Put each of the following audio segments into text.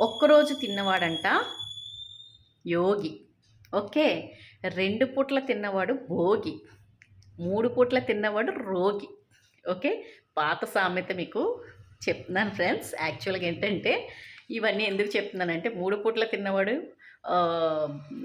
ఒక్కరోజు తిన్నవాడంట యోగి. ఓకే రెండు పూట్ల తిన్నవాడు భోగి మూడు పూట్ల తిన్నవాడు రోగి. ఓకే పాత సామెత మీకు చెప్తున్నాను ఫ్రెండ్స్. యాక్చువల్గా ఏంటంటే ఇవన్నీ ఎందుకు చెప్తున్నానంటే మూడు పూట్ల తిన్నవాడు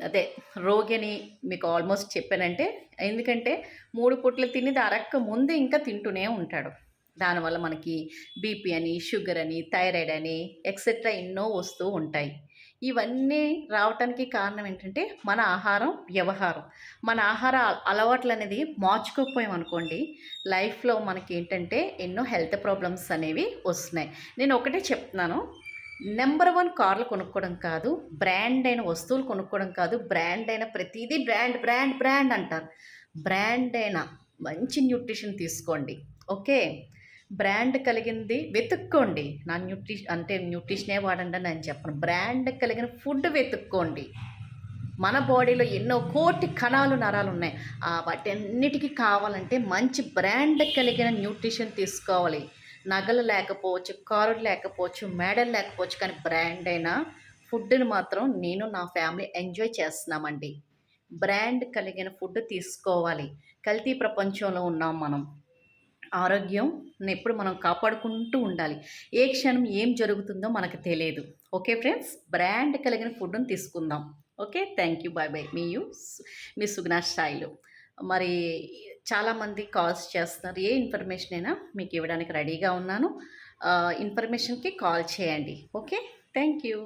అదే రోగి అని మీకు ఆల్మోస్ట్ చెప్పానంటే ఎందుకంటే మూడు పూట్లు తినేది అరక్క ముందు ఇంకా తింటూనే ఉంటాడు. దానివల్ల మనకి బీపీ అని షుగర్ అని థైరాయిడ్ అని ఎక్సెట్రా ఎన్నో వస్తూ ఉంటాయి. ఇవన్నీ రావటానికి కారణం ఏంటంటే మన ఆహారం వ్యవహారం. మన ఆహార అలవాట్లు అనేది మార్చుకోకపోయాం అనుకోండి లైఫ్లో మనకి ఏంటంటే ఎన్నో హెల్త్ ప్రాబ్లమ్స్ అనేవి వస్తున్నాయి. నేను ఒకటే చెప్తున్నాను. నెంబర్ వన్ కార్లు కొనుక్కోవడం కాదు బ్రాండ్ అయిన వస్తువులు కొనుక్కోవడం కాదు బ్రాండ్ అయిన ప్రతిదీ బ్రాండ్ బ్రాండ్ బ్రాండ్ అంటారు. బ్రాండ్ అయిన మంచి న్యూట్రిషన్ తీసుకోండి. ఓకే? బ్రాండ్ కలిగింది వెతుక్కోండి. నా న్యూట్రిషన్ అంటే న్యూట్రిషనే వాడండి అని చెప్పను. బ్రాండ్ కలిగిన ఫుడ్ వెతుక్కోండి. మన బాడీలో ఎన్నో కోటి కణాలు నరాలు ఉన్నాయి. వాటి అన్నిటికీ కావాలంటే మంచి బ్రాండ్ కలిగిన న్యూట్రిషన్ తీసుకోవాలి. నగలు లేకపోవచ్చు కారులు లేకపోవచ్చు మేడలు లేకపోవచ్చు కానీ బ్రాండ్ అయిన ఫుడ్ని మాత్రం నేను నా ఫ్యామిలీ ఎంజాయ్ చేస్తున్నామండి. బ్రాండ్ కలిగిన ఫుడ్ తీసుకోవాలి. కల్తీ ప్రపంచంలో ఉన్నాం మనం. ఆరోగ్యం ఎప్పుడు మనం కాపాడుకుంటూ ఉండాలి. ఏ క్షణం ఏం జరుగుతుందో మనకు తెలియదు. Okay friends? బ్రాండ్ కలిగిన ఫుడ్ని తీసుకుందాం. Okay? Thank you. Bye bye. మీ యూ మీ సుగుణ స్థాయిలో మరి చాలామంది కాల్స్ చేస్తున్నారు. ఏ ఇన్ఫర్మేషన్ అయినా మీకు ఇవ్వడానికి రెడీగా ఉన్నాను. ఇన్ఫర్మేషన్కి కాల్ చేయండి. ఓకే? Thank you.